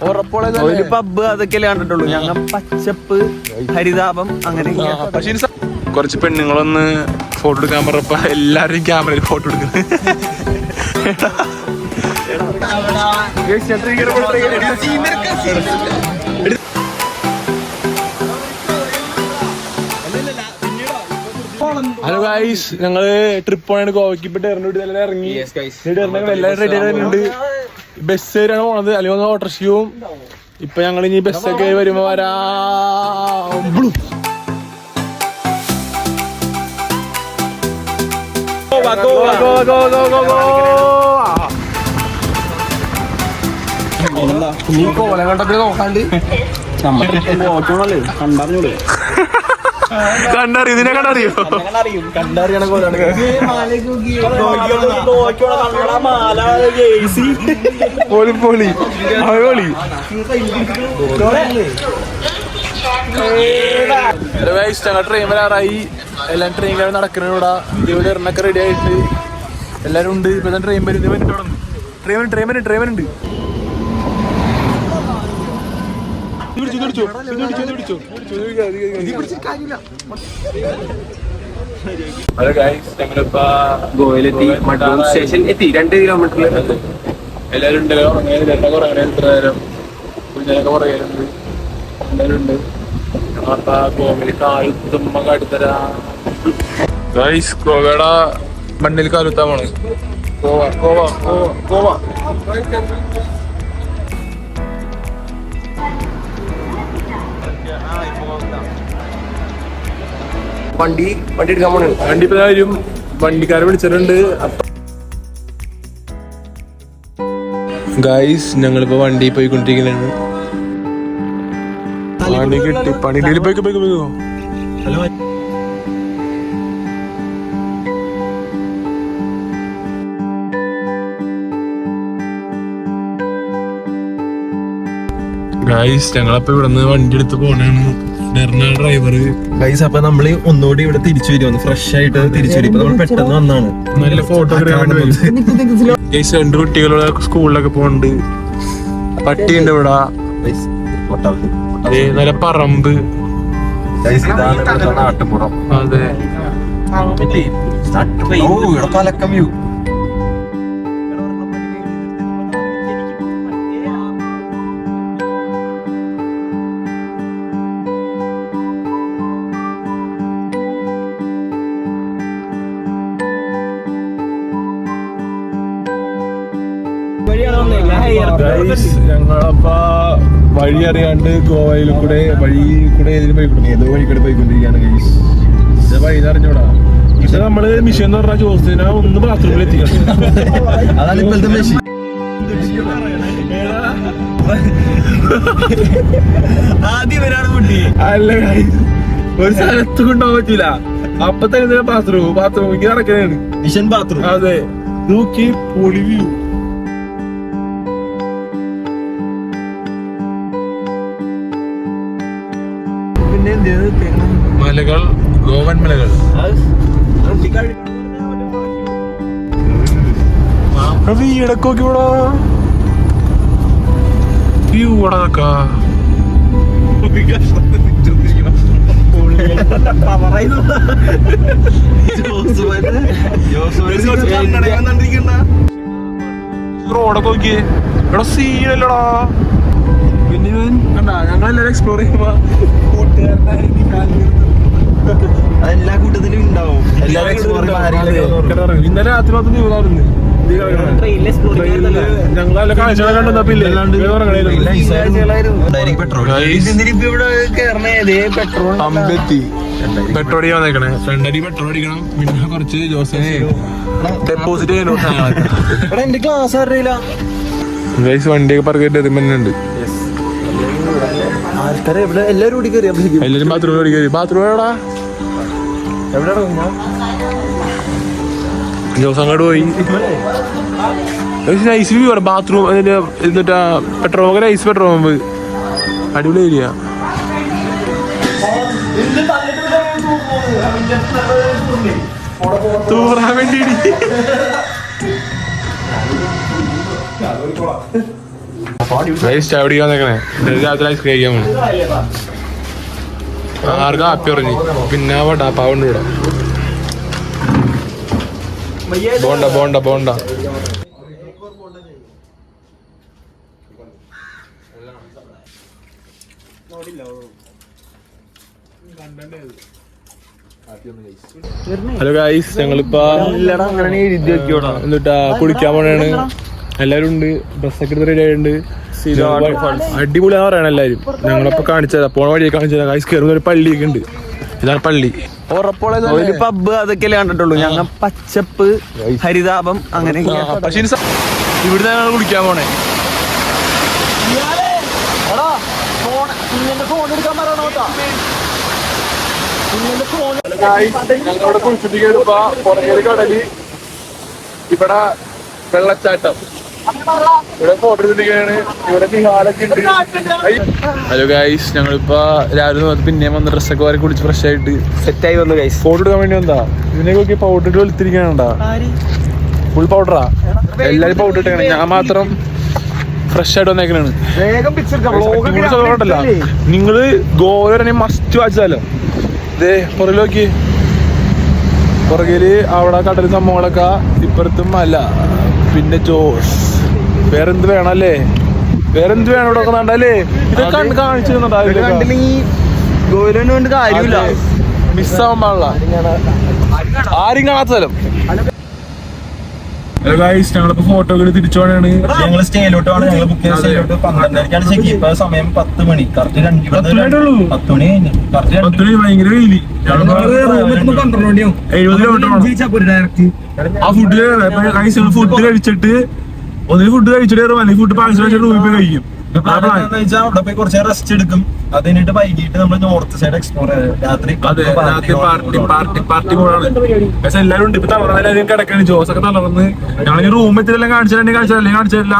ഒരു പബ്ബ് അതൊക്കെയല്ലേ കണ്ടിട്ടുള്ളൂ. ഞങ്ങൾ പച്ചപ്പ് ഹരിതാപം അങ്ങനെ പക്ഷേ കുറച്ച് പെണ്ണുങ്ങളൊന്ന് ഫോട്ടോ എടുക്കാൻ പറഞ്ഞപ്പോ എല്ലാരും ക്യാമറയിൽ ഫോട്ടോ എടുക്കുന്നത് ഹലോ ഗായ്സ് ഞങ്ങൾ ട്രിപ്പ് പോയാണ് ഗോവയ്ക്ക് ഇപ്പൊ ടെറിനോട് എല്ലാം ഇറങ്ങി എല്ലാവരും റെഡി ആയിട്ടുണ്ട് ബസ് വരെയാണ് പോണത്. അല്ലെങ്കിൽ ഒന്ന് ഓട്ടോറിക്ഷയും ഇപ്പൊ ഞങ്ങൾ ഇനി ബസ്സൊക്കെ വരുമ്പോ വരാ. Blue. Go, go, go, go, go, go. നീ കോലം കണ്ടപ്പോ നോക്കാണ്ട്. കണ്ടറിയോ? ഇതിനെ കണ്ടറിയോ? പോളി പോളി. അവ പോളി. ഞങ്ങൾ ട്രെയിൻ വരാറായി എല്ലാം ട്രെയിൻ കാര്യം നടക്കുന്നൂടാ ഇവിടെ. എണ്ണൊക്കെ റെഡി ആയിട്ട്. എല്ലാരും ഉണ്ട്. ഇപ്പൊ ട്രെയിൻ വരും. ട്രെയിൻ ട്രെയിൻ വരും ട്രെയിൻ വരുന്നുണ്ട് ഗോവയിലെത്തി. മഡൂർ സ്റ്റേഷൻ എത്തി. രണ്ട് കിലോമീറ്ററിൽ എല്ലാവരും ഉണ്ട് ഉറങ്ങിയതിലൊക്കെ കുറേ എത്ര നേരം? കുഞ്ഞിനൊക്കെ പറയാറുണ്ട് എല്ലാരും ഉണ്ട്. അപ്പൊ ഗോവയിൽ കാലുത്തുമ്മ കാട്ടിത്തരാ ഗൈസ് ഗോവയുടെ മണ്ണിൽ കാലുത്താമാണ് ഗോവ ഗോവ ഗോവ ഗോവ. വണ്ടി വണ്ടി എടുക്കാൻ പോണേ. വണ്ടി ഇപ്പൊ വരും. വണ്ടിക്കാരെ വിളിച്ചിട്ടുണ്ട്. ഗൈസ് ഞങ്ങളിപ്പോ വണ്ടി പോയിക്കൊണ്ടിരിക്കുന്നതാണ്. പണി കിട്ടി. പണി ഡെയിലി പോയിക്കോ പോയിക്കോ. പോയിക്കോ ഗൈസ് ഞങ്ങളപ്പോ ഇവിടുന്ന് വണ്ടി എടുത്ത് പോണാണ് ഡ്രൈവർ ഗൈസ് അപ്പൊ നമ്മൾ ഒന്നുകൂടി ഇവിടെ തിരിച്ചു വരും. ഫ്രഷ് ആയിട്ട് തിരിച്ചു വരും. ഇപ്പൊ നമ്മൾ പെട്ടെന്ന് വന്നാണ്. നല്ല ഫോട്ടോഗ്രാഫി ഗൈസ് രണ്ട് കുട്ടികളുടെ സ്കൂളിലൊക്കെ പോണ്ട് പട്ടിയുണ്ട് ഇവിടെ. നല്ല പറമ്പ്. നാട്ടുപുറം. അതെ. ഓ ഇവിടെ പലക്കം വ്യൂ ഞങ്ങളപ്പ വഴി അറിയാണ്ട് ഗോവയിൽ കൂടെ വഴി കൂടെ ഏതിനും പോയിക്കൊണ്ടിരിക്കും ഏതോ വഴി കൂടെ പോയിക്കൊണ്ടിരിക്കുകയാണ് ഗൈസ് ഇത് വഴി അറിഞ്ഞൂടാ പക്ഷെ നമ്മൾ മിഷൻ എന്ന് പറഞ്ഞ ജോസിനെ ഒന്ന് ബാത്റൂമിൽ എത്തിക്കണം. അതാണ് ഇപ്പോഴത്തെ മെഷീൻ ആദ്യം വരാണ് കുട്ടി അല്ല ഒരു സ്ഥലത്ത് കൊണ്ടുപോകാൻ പറ്റൂല. അപ്പൊ തന്നെ ബാത്റൂം ബാത്റൂമിക്ക് നടക്കണേണ്. മിഷൻ ബാത്റൂം അതെ. നോക്കി പൊളി വ്യൂ മലകൾ ഗോവൻ മലകൾ വ്യൂ റോഡൊക്കെ സീനല്ലടാ പിന്നെ ഞങ്ങളെല്ലാരും എക്സ്പ്ലോർ ചെയ്യുമ്പോ കൂട്ടുകാരനായി എല്ലാ കൂട്ടത്തിലും ഉണ്ടാവും. ഇന്നലെ രാത്രി മൊത്തം നീ ഇതായിരുന്നു. നീ കിടക്കണേ. ഞങ്ങൾ നല്ല കാഴ്ചകളെ കണ്ടപ്പോ ഇല്ലേ ഉണ്ടായിരിക്കും പെട്രോൾ അടിക്കാൻ വന്നേക്കണേ. ഫ്രണ്ട് അടി പെട്രോൾ അടിക്കണം. പിന്നെ കുറച്ച് ജോസേ ഡെപ്പോസിറ്റ് ഇവിടെ എന്റെ ക്ലാസ് അറിയില്ല ഗൈസ് വണ്ടിയൊക്കെ പറഞ്ഞിട്ട് എത്തുമ്പോണ്ട് ആൾക്കാരെ ഇവിടെ എല്ലാരും കൂടി കയറി എല്ലാവരും ബാത്റൂമിൽ ഓടിക്കറി ബാത്റൂം എവിടാ എവിടെ ജോസ് അങ്ങോട്ട് പോയി. ഐസ് വ്യൂ പറ ബാത്റൂം എന്നിട്ട് എന്നിട്ടാ പെട്രോൾ പമ്പ് ഐസ് പെട്രോൾ പമ്പ് അടിപൊളി ഏരിയ തൂറാൻ വേണ്ടി രാത്രി ഐസ്ക്രീം കഴിക്കാൻ ആർക്കും ഹാപ്പി പറഞ്ഞു പിന്നെ വടാപ്പാവുണ്ട് ഇവിടെ ബോണ്ട ബോണ്ട ബോണ്ട. ഹലോ ഗായ്സ് ഞങ്ങളിപ്പോ എന്നിട്ടാ കുളിക്കാൻ പോണാണ്. എല്ലാരും ഉണ്ട് ഡ്രസ്സൊക്കെ എടുത്ത് റെഡി ആയിട്ടുണ്ട്. അടിപൊളിയാന്ന് പറയണ എല്ലാരും ഞങ്ങളിപ്പോ കാണിച്ചതാ. പോണ വഴിയെ കാണിച്ചതാ. ഐസ് കയറുന്ന ഒരു പള്ളിയൊക്കെ ഉണ്ട് ഇതാണ് പള്ളി. ഒരു പബ്ബ് അതൊക്കെയല്ലേ കണ്ടിട്ടുള്ളൂ. ഞങ്ങൾ പച്ചപ്പ് ഹരിതാപം അങ്ങനെ ഇവിടുന്ന് ഞങ്ങൾ കുളിക്കാൻ പോണേ. ഞങ്ങളുടെ കുളിച്ചിട്ട് പുറകേൽ കടൽ. ഇവിടെ വെള്ളച്ചാട്ടം. ഹലോ ഗൈസ് ഞങ്ങളിപ്പോ രാവിലെ നോക്കി വന്ന വന്ന് ഡ്രസ്സൊക്കെ വാരി കുടിച്ച് ഫ്രഷ് ആയിട്ട് സെറ്റ് ആയി വന്നു ഗൈസ് ഫോട്ടോ എടുക്കാൻ വേണ്ടി വന്നാ ഇതിനെ നോക്കി പൗഡർ ഇട്ട് വെളുത്തിരിക്കണണ്ടാ ഫുൾ പൗഡറാ എല്ലാരും പൗഡർ ഇട്ടേക്കണേ. ഞാൻ മാത്രം ഫ്രഷ് ആയിട്ട് വന്നേക്കണാണ്. നിങ്ങൾ ഗോവ മസ്റ്റ് വാച്ചാലോ ഇതേ പുറകിൽ നോക്കി. പുറകിൽ അവിടെ കടൽ സംഭവങ്ങളൊക്കെ ഇപ്പുറത്തും അല്ല. പിന്നെ ജോസ്. വേറെന്ത് വേണല്ലേ? വേറെന്ത് വേണം ഇവിടെ നോക്കുന്നുണ്ടല്ലേ ഇതൊക്കെ കാണിച്ചു ഗോവിലന് കാര്യമില്ല. മിസ്സാവാൻ പാടില്ല. ആരും കാണാത്ത സ്ഥലം. ഞങ്ങളിപ്പോ ഫോട്ടോ ഒക്കെ തിരിച്ചു പോണാണ് ഞങ്ങൾ സ്റ്റേയിലോട്ട് ആണ് ഞങ്ങൾ ബുക്ക് ചെയ്ത സ്റ്റേയിലോട്ട് പന്ത്രണ്ടരക്കാണ് ചെക്ക് ഇപ്പൊ സമയം പത്ത് മണി. കറക്റ്റ് രണ്ട് പത്ത് മണി പത്ത് മണി ഭയങ്കര വെയിൽ. എഴുപത് കിലോമീറ്റർ ആ ഫുഡ് ഫുഡ് കഴിച്ചിട്ട് ഒന്നിന് ഫുഡ് കഴിച്ചിട്ട് കയറും അല്ലെങ്കിൽ ഫുഡ് പാഴ്സൽ വെച്ചിട്ട് റൂമിൽ പോയി കഴിക്കും. ആ plan. അവിടെ പോയി കുറച്ച് റെസ്റ്റ് എടുക്കും. അത് കഴിഞ്ഞിട്ട് വൈകിട്ട് നമ്മൾ നോർത്ത് സൈഡ് എക്സ്പ്ലോർ രാത്രി അതെ രാത്രി പാർട്ടി പാർട്ടി പാർട്ടി പോലാണ് പക്ഷെ എല്ലാവരും ഉണ്ട്. ഇപ്പൊ തളർന്ന എല്ലാവരും കിടക്കാണ്. ജോസ് ഒക്കെ തളർന്ന്. ഞങ്ങൾ റൂമിൽ എത്തിയെല്ലാം കാണിച്ചില്ല കാണിച്ചില്ല കാണിച്ചില്ല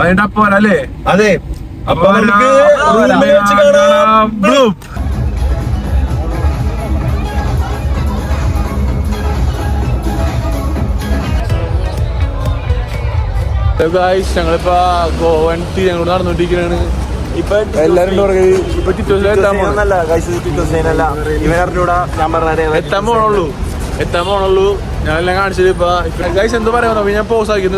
അതിന്റെ അപ്പൊ അല്ലേ? അതെ. അപ്പൊ ഞങ്ങളിപ്പോ ഞങ്ങൾ നടന്നുകൊണ്ടിരിക്കുകയാണ് ഇപ്പൊ എല്ലാരും പുറകെ ഇപ്പൊ ചിറ്റൂസിലെത്താൻ പോകണം ഇവരറിഞ്ഞൂടാ ഞാൻ പറഞ്ഞേ എത്താൻ പോണുള്ളൂ. എത്താൻ പോണുള്ളൂ. ഞാനെല്ലാം കാണിച്ചത് ഇപ്പൊ. ഗൈസ് എന്ത് പറയാ ഞാൻ പോസ് ആക്കി.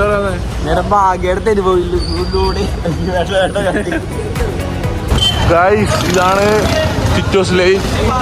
ഗൈസ് ഇതാണ് ടിറ്റോസ് ലൈ. ഇപ്പൊ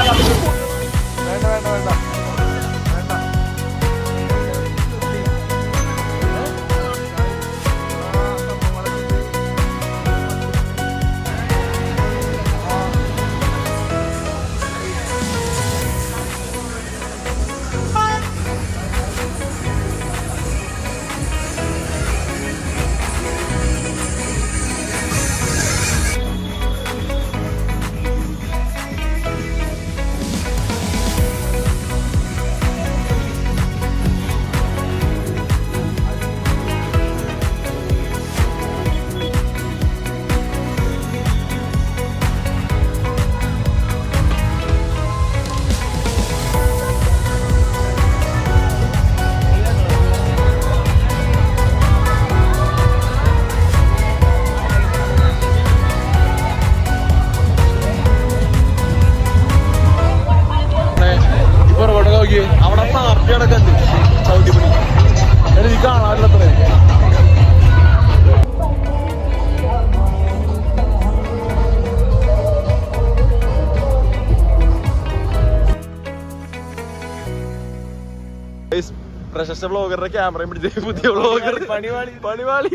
പ്രശസ്ത ബ്ലോഗറുടെ ക്യാമറയും പിടിച്ച് പുതിയ ബ്ലോഗർ. പണിവാളി. പണിവാളി.